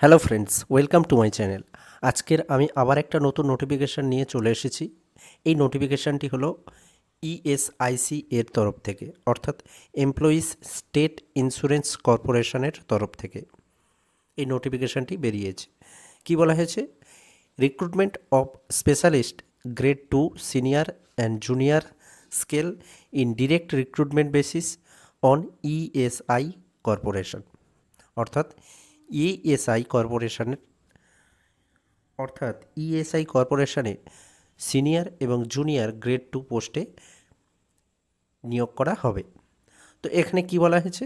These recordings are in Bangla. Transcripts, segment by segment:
Hello friends welcome to my channel আজকের আমি আবার একটা নতুন নোটিফিকেশান নিয়ে চলে এসেছি। এই নোটিফিকেশানটি হলো ইএসআইসি এর তরফ থেকে, অর্থাৎ এমপ্লয়িজ স্টেট ইন্স্যুরেন্স কর্পোরেশনের তরফ থেকে। এই নোটিফিকেশানটি বেরিয়েছে। কি বলা হয়েছে? Recruitment of specialist grade two senior and junior scale in direct recruitment basis on ESI corporation অর্থাৎ ইএসআই কর্পোরেশনের, অর্থাৎ ইএসআই কর্পোরেশনে সিনিয়র এবং জুনিয়র গ্রেড টু পোস্টে নিয়োগ করা হবে। তো এখানে কি বলা হয়েছে?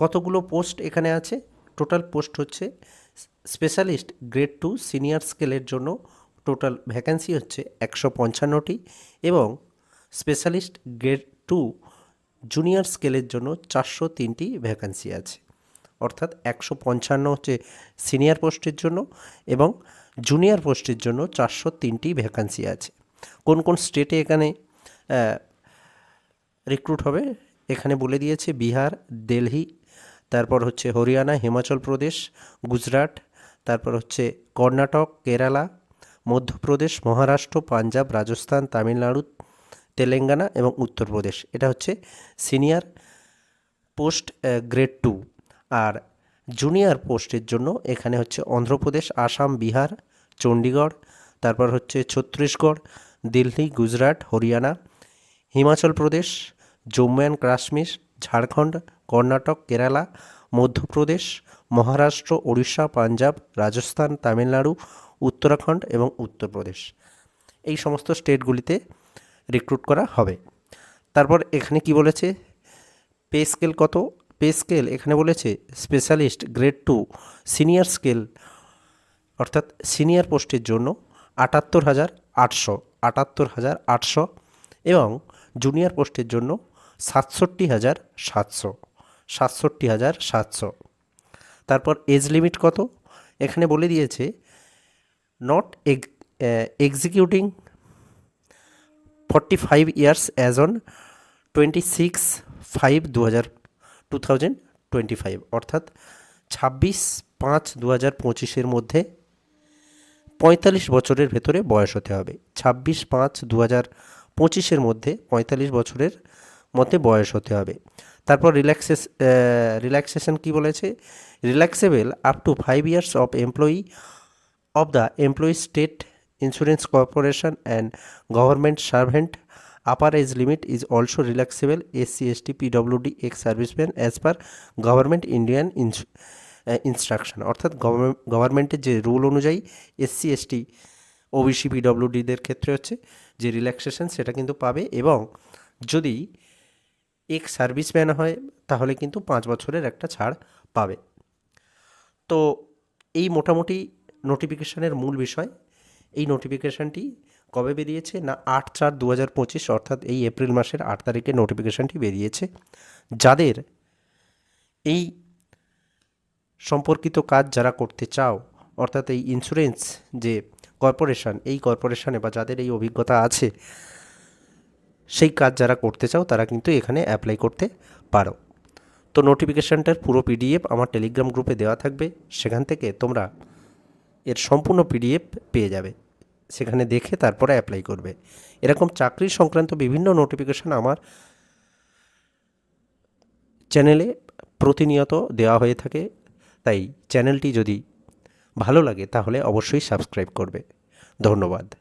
কতগুলো পোস্ট এখানে আছে? টোটাল পোস্ট হচ্ছে স্পেশালিস্ট গ্রেড টু সিনিয়র স্কেলের জন্য টোটাল ভ্যাকেন্সি হচ্ছে একশো পঞ্চান্নটি এবং স্পেশালিস্ট গ্রেড টু জুনিয়র স্কেলের জন্য চারশো তিনটি ভ্যাকেন্সি আছে। অর্থাৎ একশো পঞ্চান্ন হচ্ছে সিনিয়র পোস্টের জন্য এবং জুনিয়র পোস্টের জন্য চারশো তিনটি ভ্যাকান্সি আছে। কোন কোন স্টেটে এখানে রিক্রুট হবে? এখানে বলে দিয়েছে বিহার, দিল্লি, তারপর হচ্ছে হরিয়ানা, হিমাচল প্রদেশ, গুজরাট, তারপর হচ্ছে কর্ণাটক, কেরালা, মধ্যপ্রদেশ, মহারাষ্ট্র, পাঞ্জাব, রাজস্থান, তামিলনাড়ু তেলেঙ্গানা এবং উত্তরপ্রদেশ। এটা হচ্ছে সিনিয়র পোস্ট গ্রেড টু। আর জুনিয়র পোস্টের জন্য এখানে হচ্ছে অন্ধ্রপ্রদেশ, আসাম, বিহার, চণ্ডীগড়, তারপর হচ্ছে ছত্তিশগড়, দিল্লি, গুজরাট, হরিয়ানা, হিমাচল প্রদেশ, জম্মু অ্যান্ড কাশ্মীর, ঝাড়খণ্ড, কর্ণাটক, কেরালা, মধ্যপ্রদেশ, মহারাষ্ট্র, ওড়িশা, পাঞ্জাব, রাজস্থান, তামিলনাড়ু, উত্তরাখণ্ড এবং উত্তরপ্রদেশ। এই সমস্ত স্টেটগুলিতে রিক্রুট করা হবে। তারপর এখানে কি বলেছে? পে স্কেল কত? পে স্কেল এখানে বলেছে specialist grade two senior scale অর্থাৎ সিনিয়র পোস্টের জন্য আটাত্তর হাজার আটশো, আটাত্তর হাজার আটশো এবং জুনিয়র পোস্টের জন্য সাতষট্টি হাজার সাতশো, সাতষট্টি হাজার সাতশো। তারপর এজ লিমিট কত? এখানে বলে দিয়েছে not exceeding forty five years as on twenty six five দু হাজার টু থাউজেন্ড টোয়েন্টি ফাইভ অর্থাৎ ছাব্বিশ পাঁচ দু হাজার পঁচিশের মধ্যে পঁয়তাল্লিশ বছরের ভেতরে বয়স হতে হবে। ছাব্বিশ পাঁচ দু হাজার পঁচিশের মধ্যে পঁয়তাল্লিশ বছরের মধ্যে বয়স হতে হবে। তারপর রিল্যাক্সেস রিল্যাক্সেশন কী বলেছে? Relaxable up to five years of employee of the employee state insurance corporation and government servant upper age limit is also relaxable S C S ST PWD ex serviceman as per government Indian instruction অর্থাৎ গভর্নমেন্টের যে রুল অনুযায়ী এস সি এস টি ও এসটি ওবিসি পিডব্লিউডিদের ক্ষেত্রে হচ্ছে যে রিল্যাক্সেশন সেটা কিন্তু পাবে এবং যদি এক সার্ভিসম্যান হয় তাহলে কিন্তু পাঁচ বছরের একটা ছাড় পাবে। তো এই মোটামুটি নোটিফিকেশনের মূল বিষয়। এই নোটিফিকেশানটি কবে বেরিয়েছে? না, আট চার দু হাজার পঁচিশ, অর্থাৎ এই এপ্রিল মাসের আট তারিখে নোটিফিকেশানটি বেরিয়েছে। যাদের এই সম্পর্কিত কাজ যারা করতে চাও, অর্থাৎ এই ইন্স্যুরেন্স যে কর্পোরেশন এই কর্পোরেশনে বা যাদের এই অভিজ্ঞতা আছে, সেই কাজ যারা করতে চাও, তারা কিন্তু এখানে অ্যাপ্লাই করতে পারো। তো নোটিফিকেশানটার পুরো পিডিএফ আমার টেলিগ্রাম গ্রুপে দেওয়া থাকবে। সেখান থেকে তোমরা এর সম্পূর্ণ পিডিএফ পেয়ে যাবে। সেখানে দেখে তারপরে অ্যাপ্লাই করবে। এরকম চাকরি সংক্রান্ত বিভিন্ন নোটিফিকেশান আমার চ্যানেলে প্রতিনিয়ত দেওয়া হয়ে থাকে। তাই চ্যানেলটি যদি ভালো লাগে তাহলে অবশ্যই সাবস্ক্রাইব করবে। ধন্যবাদ।